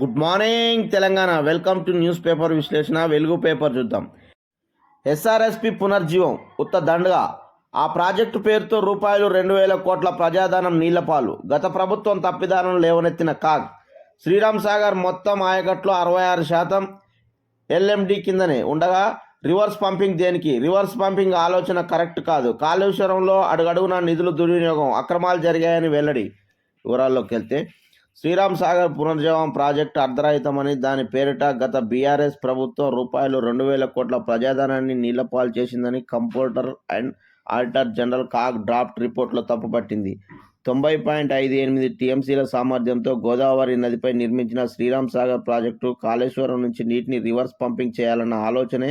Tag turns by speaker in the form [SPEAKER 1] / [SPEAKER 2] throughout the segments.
[SPEAKER 1] Good morning Telangana. Welcome to newspaper విశ్లేషణ. Velugu paper చూద్దాం. SRSP పునర్జీవం ఉత్త దండగా. ఆ ప్రాజెక్టు పేరుతో రూపాయలు రెండు వేల కోట్ల ప్రజాదానం నీళ్ళపాలు. గత ప్రభుత్వం తప్పిదానం లేవనెత్తిన కాగ్. శ్రీరామ్ సాగర్ మొత్తం ఆయకట్లో అరవై ఆరు శాతం ఎల్ఎండి కిందనే. ఉండగా రివర్స్ పంపింగ్ దేనికి? రివర్స్ పంపింగ్ ఆలోచన కరెక్ట్ కాదు. కాళేశ్వరంలో అడుగడుగున నిధులు దుర్వినియోగం అక్రమాలు జరిగాయని వెల్లడి. వివరాల్లోకి వెళ్తే శ్రీరామ్ సాగర్ పునర్జీవం ప్రాజెక్టు అర్ధరహితమని దాని పేరిట గత బీఆర్ఎస్ ప్రభుత్వం రూపాయలు రెండు వేల కోట్ల ప్రజాధనాన్ని నీళ్ళపాలు చేసిందని computer and auditor general CAG draft రిపోర్ట్లో తప్పుపట్టింది తొంభై పాయింట్ ఐదు ఎనిమిది టీఎంసీల సామర్థ్యంతో గోదావరి నదిపై నిర్మించిన శ్రీరామ్ సాగర్ ప్రాజెక్టు కాళేశ్వరం నుంచి నీటిని రివర్స్ పంపింగ్ చేయాలన్న ఆలోచనే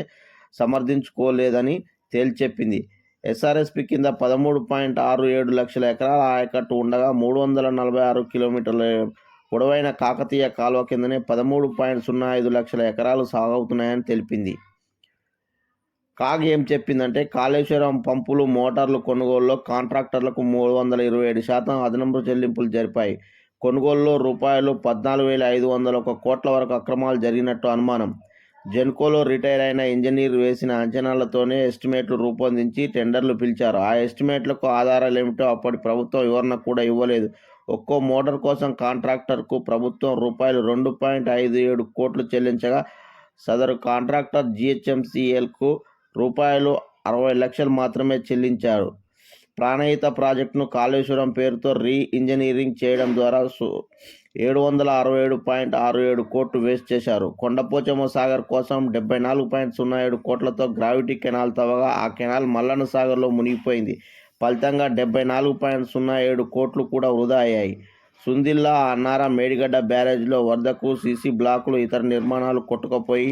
[SPEAKER 1] సమర్థించుకోలేదని తేల్చెప్పింది. ఎస్ఆర్ఎస్పి కింద పదమూడు పాయింట్ ఆరు ఏడు లక్షల ఎకరాల ఆయకట్టు ఉండగా మూడు వందల నలభై ఆరు కిలోమీటర్ల పొడవైన కాకతీయ కాలువ కిందనే పదమూడు పాయింట్ సున్నా ఐదు లక్షల ఎకరాలు సాగవుతున్నాయని తెలిపింది. కాగ్ ఏం చెప్పిందంటే కాళేశ్వరం పంపులు మోటార్లు కొనుగోలులో కాంట్రాక్టర్లకు మూడు వందల ఇరవై ఏడు శాతం అదనపు చెల్లింపులు జరిపాయి. కొనుగోలులో రూపాయలు పద్నాలుగు వేల ఐదు వందల ఒక కోట్ల వరకు అక్రమాలు జరిగినట్టు అనుమానం. జెన్కోలో రిటైర్ అయిన ఇంజనీర్ వేసిన అంచనాలతోనే ఎస్టిమేట్లు రూపొందించి టెండర్లు పిలిచారు. ఆ ఎస్టిమేట్లకు ఆధారాలు ఏమిటో అప్పటి ప్రభుత్వం వివరణ కూడా ఇవ్వలేదు. ఒక్కో మోటార్ కోసం కాంట్రాక్టర్కు ప్రభుత్వం రూపాయలు రెండు పాయింట్ ఐదు ఏడు కోట్లు చెల్లించగా సదరు కాంట్రాక్టర్ జిహెచ్ఎంసిఎల్కు రూపాయలు అరవై లక్షలు మాత్రమే చెల్లించారు. ప్రాణహిత ప్రాజెక్టును కాళేశ్వరం పేరుతో రీ ఇంజనీరింగ్ చేయడం ద్వారా ఏడు వందల అరవై ఏడు పాయింట్ ఆరు ఏడు కోట్లు వేస్ట్ చేశారు. కొండపోచమ్మ సాగర్ కోసం డెబ్బై నాలుగు పాయింట్ సున్నా ఏడు కోట్లతో గ్రావిటీ కెనాల్ తవ్వగా ఆ కెనాల్ మల్లన్న సాగర్లో మునిగిపోయింది. ఫలితంగా డెబ్బై నాలుగు పాయింట్ సున్నా ఏడు కోట్లు కూడా వృధా అయ్యాయి. సుందిల్లా అన్నారా మేడిగడ్డ బ్యారేజ్లో వరదకు సీసీ బ్లాకులు ఇతర నిర్మాణాలు కొట్టుకుపోయి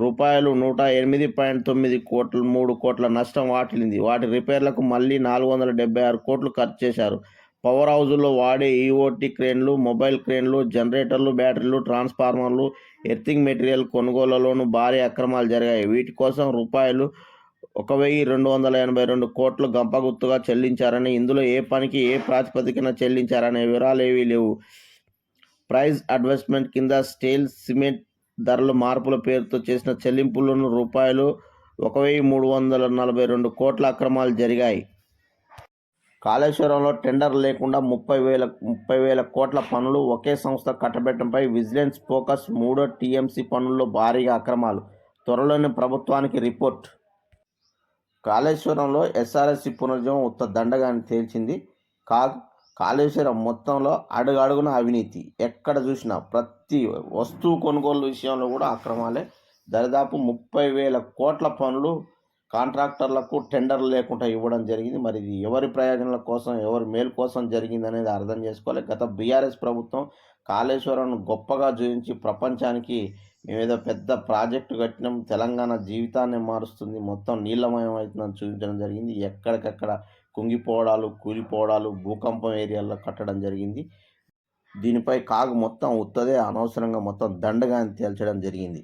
[SPEAKER 1] రూపాయలు నూట ఎనిమిది పాయింట్ తొమ్మిది కోట్ల మూడు కోట్ల నష్టం వాటిల్లింది. వాటి రిపేర్లకు మళ్ళీ నాలుగు వందల డెబ్బై ఆరు కోట్లు ఖర్చు చేశారు. పవర్ హౌజుల్లో వాడే ఈఓటీ క్రేన్లు మొబైల్ క్రేన్లు జనరేటర్లు బ్యాటరీలు ట్రాన్స్ఫార్మర్లు ఎర్తింగ్ మెటీరియల్ కొనుగోలులోనూ భారీ అక్రమాలు జరిగాయి. వీటి కోసం రూపాయలు ఒక వెయ్యి రెండు వందల ఎనభై రెండు కోట్లు గంపగుత్తుగా చెల్లించారని ఇందులో ఏ పనికి ఏ ప్రాతిపదికన చెల్లించారనే వివరాలు ఏవీ లేవు. ప్రైజ్ అడ్వెస్ట్మెంట్ కింద స్టీల్ సిమెంట్ ధరల మార్పుల పేరుతో చేసిన చెల్లింపులను రూపాయలు ఒక వెయ్యి మూడు వందల నలభై రెండు కోట్ల అక్రమాలు జరిగాయి. కాళేశ్వరంలో టెండర్ లేకుండా ముప్పై వేల ముప్పై వేల కోట్ల పనులు ఒకే సంస్థ కట్టబెట్టడంపై విజిలెన్స్ ఫోకస్ మూడో టీఎంసీ పనుల్లో భారీగా అక్రమాలు. త్వరలోనే ప్రభుత్వానికి రిపోర్ట్. కాళేశ్వరంలో ఎస్ఆర్ఎస్సి పునర్జీవం ఉత్త దండగా అని తేల్చింది. కా కాళేశ్వరం మొత్తంలో అడుగడుగున అవినీతి. ఎక్కడ చూసినా ప్రతి వస్తువు కొనుగోలు విషయంలో కూడా అక్రమాలే. దరిదాపు ముప్పై వేల కోట్ల పనులు కాంట్రాక్టర్లకు టెండర్లు లేకుండా ఇవ్వడం జరిగింది. మరి ఇది ఎవరి ప్రయోజనాల కోసం ఎవరి మేలు కోసం జరిగింది అనేది అర్థం చేసుకోవాలి. గత బీఆర్ఎస్ ప్రభుత్వం కాళేశ్వరం గొప్పగా చూపించి ప్రపంచానికి మేమేదో పెద్ద ప్రాజెక్టు కట్టినాం తెలంగాణ జీవితాన్ని మారుస్తుంది మొత్తం నీళ్ళమయం అవుతుందని చూపించడం జరిగింది. ఎక్కడికక్కడ కుంగిపోవడాలు కూలిపోవడాలు భూకంపం ఏరియాల్లో కట్టడం జరిగింది. దీనిపై కాగు మొత్తం ఉత్తదే అనవసరంగా మొత్తం దండగా తేల్చడం జరిగింది.